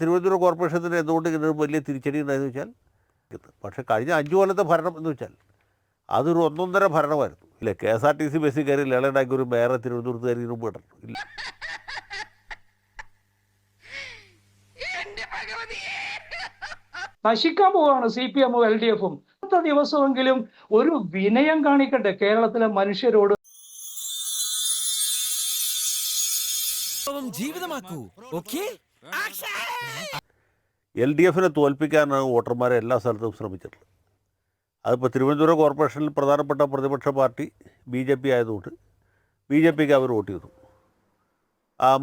തിരുവനന്തപുരം കോർപ്പറേഷത്തിന് എന്തുകൊണ്ട് ഇങ്ങനെ ഒരു വലിയ തിരിച്ചടി ഉണ്ടായെന്ന് വെച്ചാൽ പക്ഷേ കഴിഞ്ഞ അഞ്ച് കൊല്ലത്തെ ഭരണം എന്ന് വെച്ചാൽ അതൊരു ഒന്നൊന്നര ഭരണമായിരുന്നു. ഇല്ല K S R T C ബസ്സിൽ കയറി ലളണ്ടാക്കി ഒരു മേയറെ തിരുവനന്തപുരത്ത് കയറി മുമ്പ് ഇടണം. ഇല്ല. നശിക്കാൻ പോവാണ് സി പി എമ്മും എൽ ഡി എഫും. അടുത്ത ദിവസമെങ്കിലും ഒരു വിനയം കാണിക്കട്ടെ കേരളത്തിലെ മനുഷ്യരോട്. ജീവിതമാക്കൂ. ഓക്കേ? എൽ ഡി എഫിനെ തോൽപ്പിക്കാനാണ് വോട്ടർമാരെ എല്ലാ സ്ഥലത്തും ശ്രമിച്ചിട്ടുള്ളത്. അതിപ്പോൾ തിരുവനന്തപുരം കോർപ്പറേഷനിൽ പ്രധാനപ്പെട്ട പ്രതിപക്ഷ പാർട്ടി ബി ജെ പി ആയതുകൊണ്ട് ബി ജെ പിക്ക് അവർ വോട്ട് ചെയ്തു.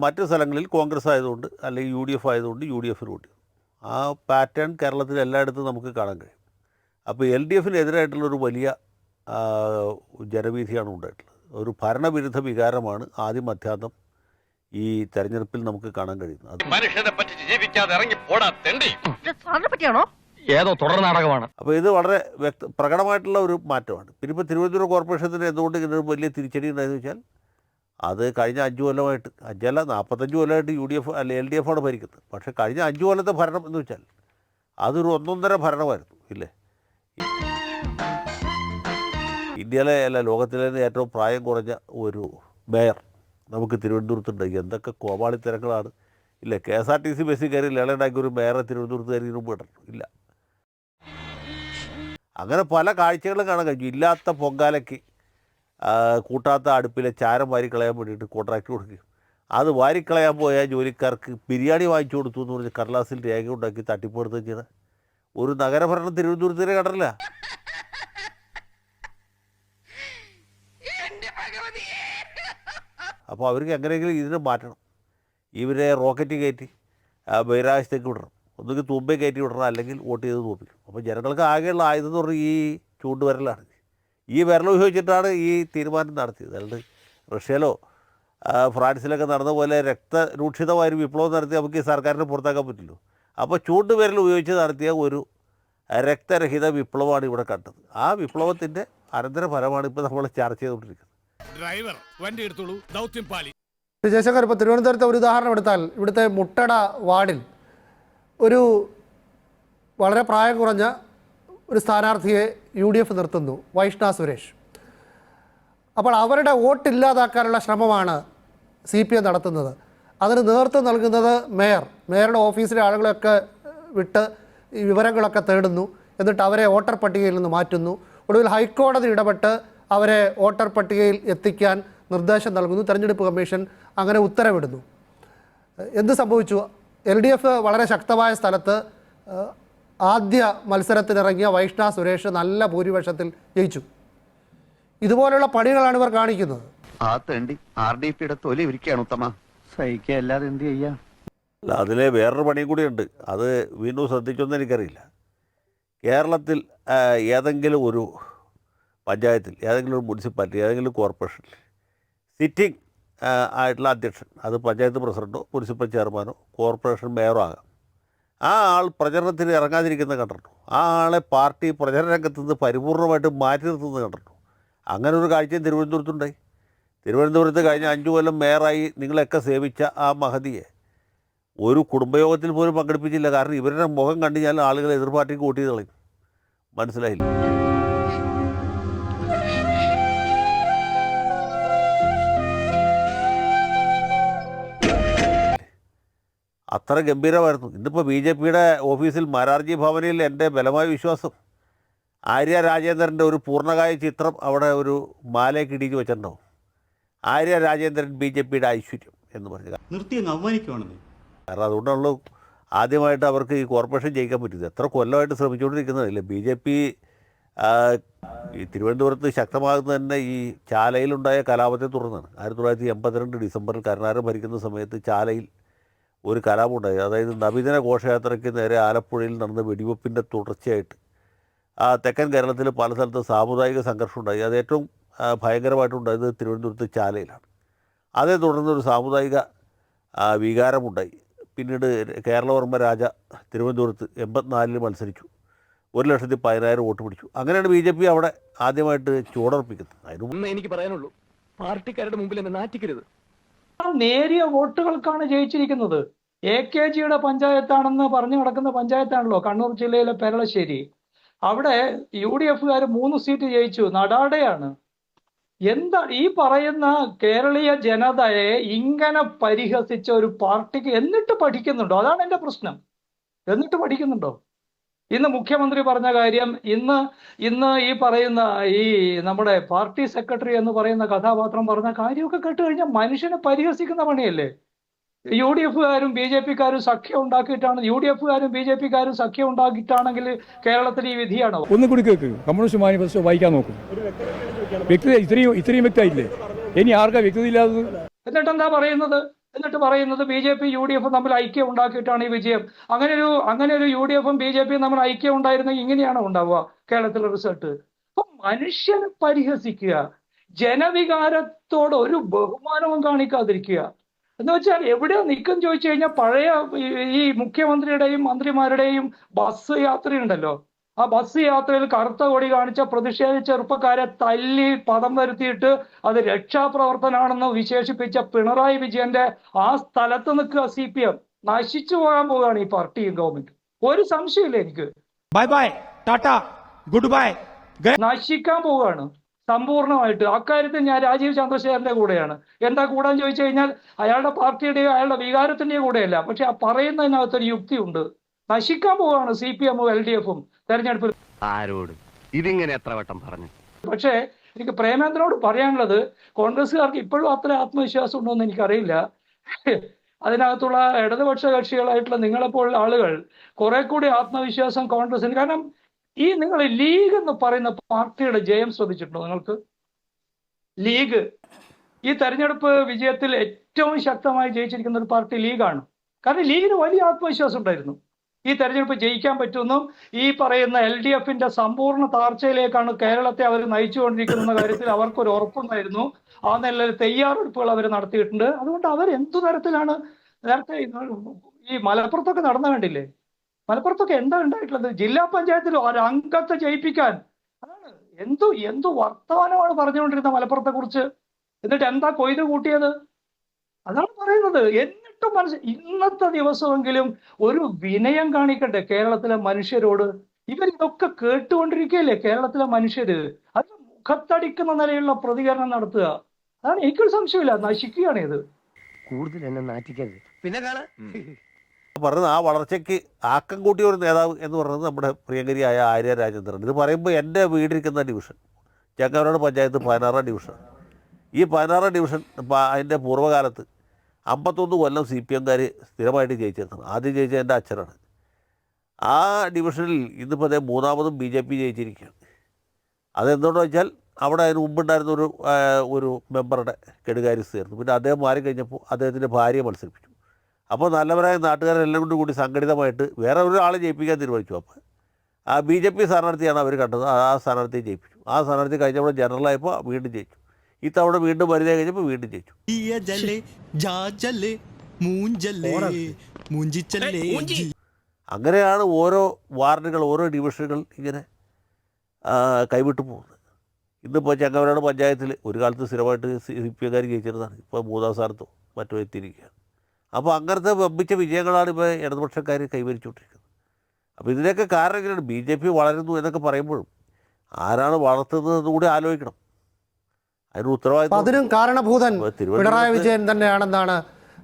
മറ്റ് സ്ഥലങ്ങളിൽ കോൺഗ്രസ് ആയതുകൊണ്ട് അല്ലെങ്കിൽ യു ഡി എഫ് ആയതുകൊണ്ട് യു ഡി എഫിന് വോട്ട് ചെയ്തു. ആ പാറ്റേൺ കേരളത്തിൽ എല്ലായിടത്തും നമുക്ക് കാണാൻ കഴിയും. അപ്പോൾ എൽ ഡി എഫിനെതിരായിട്ടുള്ളൊരു വലിയ ജനവീതിയാണ് ഉണ്ടായിട്ടുള്ളത്. ഒരു ഭരണവിരുദ്ധ വികാരമാണ് ആദ്യം അധ്യാന്തം ഈ തെരഞ്ഞെടുപ്പിൽ നമുക്ക് കാണാൻ കഴിയുന്നത്. ജീവിക്കാതെ ഇറങ്ങി പോടാ തെണ്ടി. പറ്റിയാണോ? ഏതോ തുടർ നാടകമാണ്. അപ്പോൾ ഇത് വളരെ വ്യക്ത പ്രകടമായിട്ടുള്ള ഒരു മാറ്റമാണ്. പിന്നെ ഇപ്പോൾ തിരുവനന്തപുരം കോർപ്പറേഷത്തിന് എന്തുകൊണ്ട് ഇങ്ങനെ ഒരു വലിയ തിരിച്ചടി ഉണ്ടായെന്ന് വെച്ചാൽ അത് കഴിഞ്ഞ അഞ്ച് കൊല്ലമായിട്ട് അഞ്ചല്ല നാൽപ്പത്തഞ്ച് കൊല്ലമായിട്ട് യു ഡി എഫ് അല്ല എൽ ഡി എഫ് ആണ് ഭരിക്കുന്നത്. പക്ഷേ കഴിഞ്ഞ അഞ്ച് കൊല്ലത്തെ ഭരണം എന്ന് വെച്ചാൽ അതൊരു ഒന്നൊന്നര ഭരണമായിരുന്നു ഇല്ലേ? ഇന്ത്യയിലെ അല്ല ലോകത്തിലെ തന്നെ ഏറ്റവും പ്രായം കുറഞ്ഞ ഒരു മേയർ നമുക്ക് തിരുവനന്തപുരത്തുണ്ട്. എന്തൊക്കെ കോമാളിത്തരങ്ങളാണ് ഇല്ല K S R T C ബസ്സിൽ കയറി ലളണ്ടാക്കി ഒരു മേയറെ തിരുവനന്തപുരത്ത് കയറി മുമ്പ് കിട്ടണം ഇല്ല. അങ്ങനെ പല കാഴ്ചകളും കാണാൻ കഴിഞ്ഞു ഇല്ലാത്ത പൊങ്കാലയ്ക്ക് കൂട്ടാത്ത അടുപ്പിലെ ചാരം വാരിക്കളയാൻ വേണ്ടിയിട്ട് കോൺട്രാക്ട് കൊടുക്കുകയും അത് വാരിക്കളയാൻ പോയ ജോലിക്കാർക്ക് ബിരിയാണി വാങ്ങിച്ചു കൊടുത്തു എന്ന് പറഞ്ഞ് കടലാസിൽ രേഖ ഉണ്ടാക്കി തട്ടിപ്പെടുത്തുകയും ചെയ്ത ഒരു നഗരഭരണം തിരുവനന്തപുരത്തിന് കണ്ടല്ല അപ്പോൾ അവർക്ക് എങ്ങനെയെങ്കിലും ഇതിനെ മാറ്റണം. ഇവരെ റോക്കറ്റ് കയറ്റി ബഹിരാകാശത്തേക്ക് വിടണം. ഒന്നുകിൽ തൂമ്പേ കയറ്റി വിടണം അല്ലെങ്കിൽ വോട്ട് ചെയ്ത് തോപ്പിക്കും അപ്പോൾ ജനങ്ങൾക്ക് ആകെയുള്ള ആയുധം എന്ന് പറഞ്ഞാൽ ഈ ചൂണ്ടുവിരലാണ്. ഈ വിരൽ ഉപയോഗിച്ചിട്ടാണ് ഈ തീരുമാനം നടത്തിയത്. അല്ലാണ്ട് റഷ്യയിലോ ഫ്രാൻസിലൊക്കെ നടന്ന പോലെ രക്തരൂക്ഷിതമായ ഒരു വിപ്ലവം നടത്തി നമുക്ക് ഈ സർക്കാരിനെ പുറത്താക്കാൻ പറ്റില്ലോ അപ്പോൾ ചൂണ്ടുവിരൽ ഉപയോഗിച്ച് നടത്തിയ ഒരു രക്തരഹിത വിപ്ലവമാണ് ഇവിടെ കണ്ടത്. ആ വിപ്ലവത്തിന്റെ അനന്തരഫലമാണ് ഇപ്പോൾ നമ്മൾ ചർച്ച ചെയ്തുകൊണ്ടിരിക്കുന്നത്. ഡ്രൈവർ വണ്ടി എടുത്തോളൂ. ദൗത്യം പാലി. ജയശങ്കർ ഇപ്പോൾ തിരുവനന്തപുരത്തെ ഒരു ഉദാഹരണം എടുത്താൽ ഇവിടുത്തെ മുട്ടട വാർഡിൽ ഒരു വളരെ പ്രായം കുറഞ്ഞ ഒരു സ്ഥാനാർത്ഥിയെ യു ഡി എഫ് നിർത്തുന്നു വൈഷ്ണ സുരേഷ്. അപ്പോൾ അവരുടെ വോട്ട് ഇല്ലാതാക്കാനുള്ള ശ്രമമാണ് സി പി എം നടത്തുന്നത്. അതിന് നേതൃത്വം നൽകുന്നത് മേയർ. മേയറുടെ ഓഫീസിലെ ആളുകളൊക്കെ വിട്ട് ഈ വിവരങ്ങളൊക്കെ തേടുന്നു എന്നിട്ട് അവരെ വോട്ടർ പട്ടികയിൽ നിന്ന് മാറ്റുന്നു. ഒടുവിൽ ഹൈക്കോടതി ഇടപെട്ട് അവരെ വോട്ടർ പട്ടികയിൽ എത്തിക്കാൻ നിർദ്ദേശം നൽകുന്നു. തെരഞ്ഞെടുപ്പ് കമ്മീഷൻ അങ്ങനെ ഉത്തരവിടുന്നു. എന്ത് സംഭവിച്ചു? എൽ ഡി എഫ് വളരെ ശക്തമായ സ്ഥലത്ത് ആദ്യ മത്സരത്തിനിറങ്ങിയ വൈഷ്ണ സുരേഷ് നല്ല ഭൂരിപക്ഷത്തിൽ ജയിച്ചു. ഇതുപോലുള്ള പണികളാണ് ഇവർ കാണിക്കുന്നത്. ആ തണ്ടി ആർ ഡി പിയുടെ തൊലി ഇരിക്കുകയാണ് ഉത്തമ. സഹിക്കല്ലാതെ എന്ത് ചെയ്യാ? അല്ല അതിലെ വേറൊരു പണിയും കൂടിയുണ്ട് അത് വീണ്ടും ശ്രദ്ധിച്ചൊന്നും എനിക്കറിയില്ല. കേരളത്തിൽ ഏതെങ്കിലും ഒരു പഞ്ചായത്തിൽ ഏതെങ്കിലും ഒരു മുനിസിപ്പാലിറ്റി ഏതെങ്കിലും കോർപ്പറേഷനിൽ സിറ്റിംഗ് ആയിട്ടുള്ള അധ്യക്ഷൻ അത് പഞ്ചായത്ത് പ്രസിഡന്റോ മുനിസിപ്പൽ ചെയർമാനോ കോർപ്പറേഷൻ മേയറോ ആകാം. ആ ആൾ പ്രചരണത്തിന് ഇറങ്ങാതിരിക്കുന്ന കണ്ടിട്ടു ആ ആളെ പാർട്ടി പ്രചരണ രംഗത്ത് നിന്ന് പരിപൂർണമായിട്ട് മാറ്റി നിർത്തുന്നത് കണ്ടിട്ടു അങ്ങനെ ഒരു കാഴ്ചയും തിരുവനന്തപുരത്തുണ്ടായി. തിരുവനന്തപുരത്ത് കഴിഞ്ഞ അഞ്ചു കൊല്ലം മേയറായി നിങ്ങളൊക്കെ സേവിച്ച ആ മഹതിയെ ഒരു കുടുംബയോഗത്തിൽ പോലും പങ്കെടുപ്പിച്ചില്ല. കാരണം ഇവരുടെ മുഖം കണ്ടു കഴിഞ്ഞാൽ ആളുകൾ എതിർ പാർട്ടിക്ക് കളയും. മനസ്സിലായില്ല? അത്ര ഗംഭീരമായിരുന്നു. ഇന്നിപ്പോൾ ബി ജെ പിയുടെ ഓഫീസിൽ മാരാർജി ഭവനിൽ എന്റെ ബലമായ വിശ്വാസം. ആര്യ രാജേന്ദ്രന്റെ ഒരു പൂർണകായ ചിത്രം അവിടെ ഒരു മാലയ്ക്ക് ഇടിച്ച് വെച്ചിട്ടുണ്ടാവും ആര്യ രാജേന്ദ്രൻ ബി ജെ പിയുടെ ഐശ്വര്യം എന്ന് പറഞ്ഞു നിർത്തി അവമാനിക്കുവാണെന്നേ. കാരണം അതുകൊണ്ടാണല്ലോ ആദ്യമായിട്ട് അവർക്ക് ഈ കോർപ്പറേഷൻ ജയിക്കാൻ പറ്റിയത്. എത്ര കൊല്ലമായിട്ട് ശ്രമിച്ചുകൊണ്ടിരിക്കുന്നതല്ലേ ബി ജെ പി ഈ തിരുവനന്തപുരത്ത് ശക്തമാകുന്നത് തന്നെ ഈ ചാലയിലുണ്ടായ കലാപത്തെ തുടർന്നാണ്. ആയിരത്തി തൊള്ളായിരത്തി എൺപത്തിരണ്ട് ഡിസംബറിൽ കരുണാകരൻ ഭരിക്കുന്ന സമയത്ത് ചാലയിൽ ഒരു കലാപമുണ്ടായി. അതായത് നബിദിന ഘോഷയാത്രയ്ക്ക് നേരെ ആലപ്പുഴയിൽ നടന്ന വെടിവെപ്പിന്റെ തുടർച്ചയായിട്ട് ആ തെക്കൻ കേരളത്തിൽ പല സ്ഥലത്ത് സാമുദായിക സംഘർഷം ഉണ്ടായി അത് ഏറ്റവും ഭയങ്കരമായിട്ടുണ്ടായത് തിരുവനന്തപുരത്ത് ചാലയിലാണ്. അതേ തുടർന്ന് ഒരു സാമുദായിക വികാരമുണ്ടായി. പിന്നീട് കേരളവർമ്മ രാജ തിരുവനന്തപുരത്ത് എൺപത്തിനാലിൽ മത്സരിച്ചു. ഒരു ലക്ഷത്തി പതിനായിരം വോട്ട് പിടിച്ചു. അങ്ങനെയാണ് ബി ജെ പി അവിടെ ആദ്യമായിട്ട് ചൂടർപ്പിക്കുന്നത് അതിന് എനിക്ക് പറയാനുള്ളൂ പാർട്ടിക്കാരുടെ മുമ്പിൽ എന്നെ നാറ്റിക്കരുത്. നേരിയ വോട്ടുകൾക്കാണ് ജയിച്ചിരിക്കുന്നത്. എ കെ ജിയുടെ പഞ്ചായത്താണെന്ന് പറഞ്ഞു നടക്കുന്ന പഞ്ചായത്താണല്ലോ കണ്ണൂർ ജില്ലയിലെ പെരളശ്ശേരി. അവിടെ യു ഡി എഫുകാർ മൂന്ന് സീറ്റ് ജയിച്ചു. നടാടയാണ് എന്താ ഈ പറയുന്ന കേരളീയ ജനതയെ ഇങ്ങനെ പരിഹസിച്ച ഒരു പാർട്ടിക്ക് എന്നിട്ട് പഠിക്കുന്നുണ്ടോ? അതാണ് എന്റെ പ്രശ്നം. എന്നിട്ട് പഠിക്കുന്നുണ്ടോ? ഇന്ന് മുഖ്യമന്ത്രി പറഞ്ഞ കാര്യം ഇന്ന് ഇന്ന് ഈ പറയുന്ന ഈ നമ്മുടെ പാർട്ടി സെക്രട്ടറി എന്ന് പറയുന്ന കഥാപാത്രം പറഞ്ഞ കാര്യമൊക്കെ കേട്ട് കഴിഞ്ഞാൽ മനുഷ്യനെ പരിഹസിക്കുന്ന പണിയല്ലേ? യു ഡി എഫുകാരും ബി ജെ പിക്കാരും സഖ്യം ഉണ്ടാക്കിയിട്ടാണ് യു ഡി എഫുകാരും ബി ജെ പിക്കാരും സഖ്യം ഉണ്ടാക്കിയിട്ടാണെങ്കിൽ കേരളത്തിൽ ഈ വിധിയാണോ? ഒന്നും കൂടി കേൾക്ക് കമ്മ്യൂണിസ്റ്റ് മാനിഫെസ്റ്റോ വായിക്കാൻ നോക്കും. വ്യക്തി ഇത്രയും ഇത്രയും വ്യക്തമായില്ലേ ഇനി ആർക്കാ വ്യക്തത ഇല്ലാത്തത്? എന്നിട്ട് എന്താ പറയുന്നത്? എന്നിട്ട് പറയുന്നത് B J P U D എഫും തമ്മിൽ ഐക്യം ഉണ്ടാക്കിയിട്ടാണ് ഈ വിജയം. അങ്ങനെ ഒരു അങ്ങനെ ഒരു യു ഡി എഫും ബി ജെ പിയും തമ്മിൽ ഐക്യം ഉണ്ടായിരുന്നെങ്കിൽ ഇങ്ങനെയാണോ ഉണ്ടാവുക കേരളത്തിലെ റിസൾട്ട്. അപ്പൊ മനുഷ്യനെ പരിഹസിക്കുക ജനവികാരത്തോട് ഒരു ബഹുമാനവും കാണിക്കാതിരിക്കുക. എന്ന് വെച്ചാൽ എവിടെയോ നിൽക്കും ചോദിച്ചു കഴിഞ്ഞാൽ പഴയ ഈ മുഖ്യമന്ത്രിയുടെയും മന്ത്രിമാരുടെയും ബസ് യാത്രയുണ്ടല്ലോ. ആ ബസ് യാത്രയിൽ കറുത്ത കൊടി കാണിച്ച പ്രതിഷേധിച്ച ചെറുപ്പക്കാരെ തല്ലി പദം വരുത്തിയിട്ട് അത് രക്ഷാപ്രവർത്തനാണെന്ന് വിശേഷിപ്പിച്ച പിണറായി വിജയന്റെ ആ സ്ഥലത്ത് നിൽക്കുക സി പി എം നശിച്ചു പോകാൻ പോവുകയാണ് ഈ പാർട്ടിയും ഗവൺമെന്റ് ഒരു സംശയമില്ല എനിക്ക്. Bye bye tata good bye നശിക്കാൻ പോവുകയാണ്. സമ്പൂർണമായിട്ട് അക്കാര്യത്തിൽ ഞാൻ രാജീവ് ചന്ദ്രശേഖരന്റെ കൂടെയാണ്. എന്താ കൂടാൻ ചോദിച്ചു കഴിഞ്ഞാൽ അയാളുടെ പാർട്ടിയുടെയോ അയാളുടെ വികാരത്തിന്റെയോ കൂടെയല്ല. പക്ഷെ ആ പറയുന്നതിനകത്തൊരു യുക്തിയുണ്ട്. നശിക്കാൻ പോവുകയാണ് സി പി എമ്മും എൽ ഡി എഫും തെരഞ്ഞെടുപ്പിൽ. ആരോട്? ഇതിങ്ങനെ എത്ര വട്ടം പറഞ്ഞു? പക്ഷേ എനിക്ക് പ്രേമേന്ദ്രനോട് പറയാനുള്ളത് കോൺഗ്രസ്സുകാർക്ക് ഇപ്പോഴും അത്ര ആത്മവിശ്വാസം ഉണ്ടോ എന്ന് എനിക്കറിയില്ല. അതിനകത്തുള്ള ഇടതുപക്ഷ കക്ഷികളായിട്ടുള്ള നിങ്ങളെപ്പോലുള്ള ആളുകൾ കുറെ കൂടി ആത്മവിശ്വാസം കോൺഗ്രസിന് കാരണം ഈ നിങ്ങൾ ലീഗ് എന്ന് പറയുന്ന പാർട്ടിയുടെ ജയം ശ്രദ്ധിച്ചിട്ടുണ്ടോ നിങ്ങൾക്ക്? ലീഗ്. ഈ തെരഞ്ഞെടുപ്പ് വിജയത്തിൽ ഏറ്റവും ശക്തമായി ജയിച്ചിരിക്കുന്ന ഒരു പാർട്ടി ലീഗാണ്. കാരണം ലീഗിന് വലിയ ആത്മവിശ്വാസം ഉണ്ടായിരുന്നു. ഈ തെരഞ്ഞെടുപ്പ് ജയിക്കാൻ പറ്റുമെന്നും ഈ പറയുന്ന എൽ ഡി എഫിന്റെ സമ്പൂർണ താർച്ചയിലേക്കാണ് കേരളത്തെ അവർ നയിച്ചുകൊണ്ടിരിക്കുന്ന കാര്യത്തിൽ അവർക്കൊരു ഉറപ്പുണ്ടായിരുന്നു. ആ നിലയിൽ തയ്യാറെടുപ്പുകൾ അവർ നടത്തിയിട്ടുണ്ട്. അതുകൊണ്ട് അവർ എന്തു തരത്തിലാണ് നേരത്തെ ഈ മലപ്പുറത്തൊക്കെ നടന്ന കണ്ടില്ലേ? മലപ്പുറത്തൊക്കെ എന്താ ഉണ്ടായിട്ടുള്ളത്? ജില്ലാ പഞ്ചായത്തിൽ ഒരംഗത്തെ ജയിപ്പിക്കാൻ. അതാണ് എന്തു എന്തു വർത്തമാനമാണ് പറഞ്ഞുകൊണ്ടിരുന്ന മലപ്പുറത്തെ കുറിച്ച് എന്നിട്ട് എന്താ കൊയ്ത് കൂട്ടിയത്? അതാണ് പറയുന്നത്. എന്നിട്ടും മനസ്സ് ഇന്നത്തെ ദിവസമെങ്കിലും ഒരു വിനയം കാണിക്കട്ടെ കേരളത്തിലെ മനുഷ്യരോട്? ഇവർ ഇതൊക്കെ കേട്ടുകൊണ്ടിരിക്കുകയല്ലേ കേരളത്തിലെ മനുഷ്യര്? അത് മുഖത്തടിക്കുന്ന നിലയിലുള്ള പ്രതികരണം നടത്തുക. അതാണ് എനിക്കൊരു സംശയമില്ല നശിക്കുകയാണ് ഇത്. കൂടുതൽ എന്നെ നാറ്റിക്കരുത്. പിന്നെ കാണാ. പറഞ്ഞത് ആ വളർച്ചയ്ക്ക് ആക്കം കൂട്ടിയ ഒരു നേതാവ് എന്ന് പറയുന്നത് നമ്മുടെ പ്രിയങ്കരിയായ ആര്യ രാജേന്ദ്രൻ. ഇത് പറയുമ്പോൾ എന്റെ വീടിരിക്കുന്ന ഡിവിഷൻ. ചങ്ങവനാട് പഞ്ചായത്ത് പതിനാറാം ഡിവിഷൻ. ഈ പതിനാറാം ഡിവിഷൻ അതിന്റെ പൂർവകാലത്ത് അമ്പത്തൊന്ന് കൊല്ലം സി പി എംകാർ സ്ഥിരമായിട്ട് ജയിച്ചിരുന്നത് ആദ്യം ജയിച്ചത് എന്റെ അച്ഛനാണ്. ആ ഡിവിഷനിൽ ഇന്നിപ്പോൾ അതേ മൂന്നാമതും ബി ജെ പി ജയിച്ചിരിക്കുകയാണ്. അതെന്തുകൊണ്ടെന്ന് വെച്ചാൽ അവിടെ അതിന് മുമ്പുണ്ടായിരുന്ന ഒരു ഒരു മെമ്പറുടെ കെടുകാരി തീർന്നു പിന്നെ അദ്ദേഹം മാറി കഴിഞ്ഞപ്പോൾ അദ്ദേഹത്തിന്റെ ഭാര്യയെ മത്സരിപ്പിച്ചു. അപ്പോൾ നല്ലവരായ നാട്ടുകാരെല്ലാം കൊണ്ട് കൂടി സംഘടിതമായിട്ട് വേറെ ഒരാളെ ജയിപ്പിക്കാൻ തീരുമാനിച്ചു. അപ്പോൾ ആ ബി ജെ പി സ്ഥാനാർത്ഥിയാണ് അവർ കണ്ടത്. ആ സ്ഥാനാർത്ഥിയെ ജയിപ്പിച്ചു. ആ സ്ഥാനാർത്ഥി കഴിഞ്ഞപ്പോൾ ജനറലായപ്പോൾ വീണ്ടും ജയിച്ചു. ഇത്തവണ വീണ്ടും വനിത കഴിഞ്ഞപ്പോൾ വീണ്ടും ജയിച്ചു. അങ്ങനെയാണ് ഓരോ വാർഡുകൾ ഓരോ ഡിവിഷനുകൾ ഇങ്ങനെ കൈവിട്ടു പോകുന്നത്. ഇന്നിപ്പോൾ ചങ്ങവനാട് പഞ്ചായത്തിൽ ഒരു കാലത്ത് സ്ഥിരമായിട്ട് സി പി എക്കാർ ജയിച്ചിരുന്നതാണ്. ഇപ്പോൾ മൂന്നാം സ്ഥാനത്തോ മറ്റോ എത്തിയിരിക്കുകയാണ്. അപ്പോൾ അങ്ങനത്തെ വമ്പിച്ച വിജയങ്ങളാണ് ഇപ്പോൾ ഇടതുപക്ഷക്കാർ കൈവരിച്ചുകൊണ്ടിരിക്കുന്നത്. അപ്പോൾ ഇതിനൊക്കെ കാരണം ഇങ്ങനെയാണ് ബി ജെ പി വളരുന്നു എന്നൊക്കെ പറയുമ്പോഴും ആരാണ് വളർത്തുന്നതെന്ന് കൂടി ആലോചിക്കണം. അതിന് ഉത്തരവാദിത്വം അതിനും കാരണഭൂതൻ പിണറായി വിജയൻ തന്നെയാണെന്നാണ്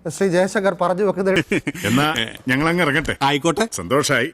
ശ്രീ ജയശങ്കർ പറഞ്ഞു വെക്കുന്നത്. എന്നാ ഞങ്ങൾ അങ്ങ് ഇറങ്ങട്ടെ. ആയിക്കോട്ടെ. സന്തോഷായി.